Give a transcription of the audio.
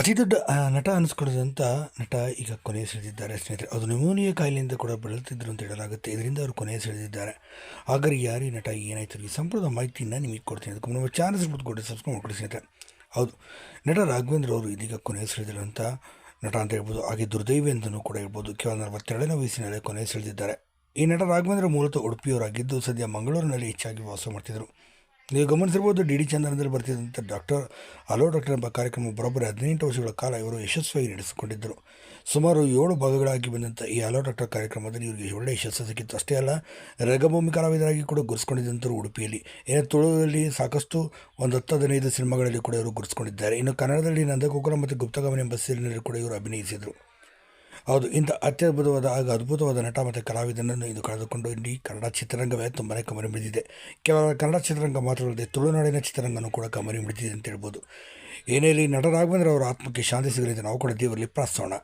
ಅತಿ ದೊಡ್ಡ ನಟ ಅನಿಸ್ಕೊಳ್ಳೋದಂತ ನಟ ಈಗ ಕೊನೆ ಸೆಳೆದಿದ್ದಾರೆ ಸ್ನೇಹಿತರೆ. ಅದು ನ್ಯೂಮೋನಿಯಾ ಕಾಯಿಲೆಯಿಂದ ಕೂಡ ಬಳಲ್ತಿದ್ರು ಅಂತ ಹೇಳಲಾಗುತ್ತೆ. ಇದರಿಂದ ಅವರು ಕೊನೆ ಸೆಳೆದಿದ್ದಾರೆ. ಹಾಗಾದ್ರೆ ಯಾರು ನಟ? ಏನಾಯ್ತು? ಈ ಸಂಪೂರ್ಣ ಮಾಹಿತಿಯನ್ನು ನಿಮಗೆ ಕೊಡ್ತೀನಿ. ಅದಕ್ಕೆ ನಮ್ಮ ಚಾನಲ್ಸ್ ಕೊಟ್ಟು ಸಬ್ಸ್ಕ್ರೈಬ್ ಮಾಡ್ಕೊಳ್ಳಿ ಸ್ನೇಹಿತರೆ. ಹೌದು. ನಟ ರಾಘವೇಂದ್ರ ಅವರು ಇದೀಗ ಕೊನೆ ಅಂತ ನಟ ಅಂತ ಹೇಳ್ಬೋದು. ಹಾಗೆ ದುರ್ದೈವಿ ಅಂತಲೂ ಕೂಡ ಹೇಳ್ಬೋದು. ಕೇವಲ ನಲವತ್ತೆರಡನೇ ವಯಸ್ಸಿನಲ್ಲಿ ಕೊನೆ ಸೆಳೆದಿದ್ದಾರೆ. ಈ ನಟ ರಾಘವೇಂದ್ರ ಮೂಲತಃ ಉಡುಪಿಯವರಾಗಿದ್ದು ಸದ್ಯ ಮಂಗಳೂರಿನಲ್ಲಿ ಹೆಚ್ಚಾಗಿ ವಾಸ ಮಾಡ್ತಿದ್ದರು ನೀವು ಗಮನಿಸಿರ್ಬೋದು ಡಿ ಡಿ ಚಂದನದಲ್ಲಿ ಬರ್ತಿದ್ದಂಥ ಡಾಕ್ಟರ್ ಅಲೋ ಡಾಕ್ಟರ್ ಎಂಬ ಕಾರ್ಯಕ್ರಮ ಬರೋಬ್ಬರಿ ಹದಿನೆಂಟು ವರ್ಷಗಳ ಕಾಲ ಇವರು ಯಶಸ್ವಿಯಾಗಿ ನಡೆಸಿಕೊಂಡಿದ್ದರು. ಸುಮಾರು ಏಳು ಭಾಗಗಳಾಗಿ ಬಂದಂಥ ಈ ಅಲೋ ಡಾಕ್ಟರ್ ಕಾರ್ಯಕ್ರಮದಲ್ಲಿ ಇವರಿಗೆ ಒಳ್ಳೆಯ ಯಶಸ್ಸು ಸಿಕ್ಕಿತ್ತು. ಅಷ್ಟೇ ಅಲ್ಲ, ರಂಗಭೂಮಿ ಕಲಾವಿದರಾಗಿ ಕೂಡ ಗುರುಸ್ಕೊಂಡಿದ್ದಂಥರು ಉಡುಪಿಯಲ್ಲಿ. ಏನೇ ತುಳುವಲ್ಲಿ ಸಾಕಷ್ಟು ಒಂದು ಹತ್ತು ಹದಿನೈದು ಸಿನಿಮಾಗಳಲ್ಲಿ ಕೂಡ ಇವರು ಗುರುಸ್ಕೊಂಡಿದ್ದಾರೆ ಇನ್ನು ಕನ್ನಡದಲ್ಲಿ ನಂದಗೋಕುಲ ಮತ್ತು ಗುಪ್ತಗಮನ ಎಂಬ ಸೀರಿಯಲ್ನಲ್ಲಿ ಕೂಡ ಇವರು ಅಭಿನಯಿಸಿದರು. ಹೌದು, ಇಂಥ ಅತ್ಯದ್ಭುತವಾದ ಹಾಗೂ ಅದ್ಭುತವಾದ ನಟ ಮತ್ತು ಕಲಾವಿದನನ್ನು ಇದು ಕಳೆದುಕೊಂಡು ಇಡೀ ಕನ್ನಡ ಚಿತ್ರರಂಗವೇ ತುಂಬನೇ ಕಮರಿ ಮಿಡಿದಿದೆ ಕೇವಲ ಕನ್ನಡ ಚಿತ್ರರಂಗ ಮಾತ್ರವಲ್ಲದೆ ತುಳುನಾಡಿನ ಚಿತ್ರರಂಗನೂ ಕೂಡ ಕಮರಿ ಮಿಡಿದಿದೆ ಅಂತ ಹೇಳ್ಬೋದು. ಏನೇ ಇಲ್ಲಿ ನಟ ರಾಘವೇಂದ್ರ ಅವರ ಆತ್ಮಕ್ಕೆ ಶಾಂತಿ ಸಿಗಲಿ ನಾವು ಕೂಡ ದೇವರಲ್ಲಿ ಪ್ರಾರ್ಥಿಸೋಣ.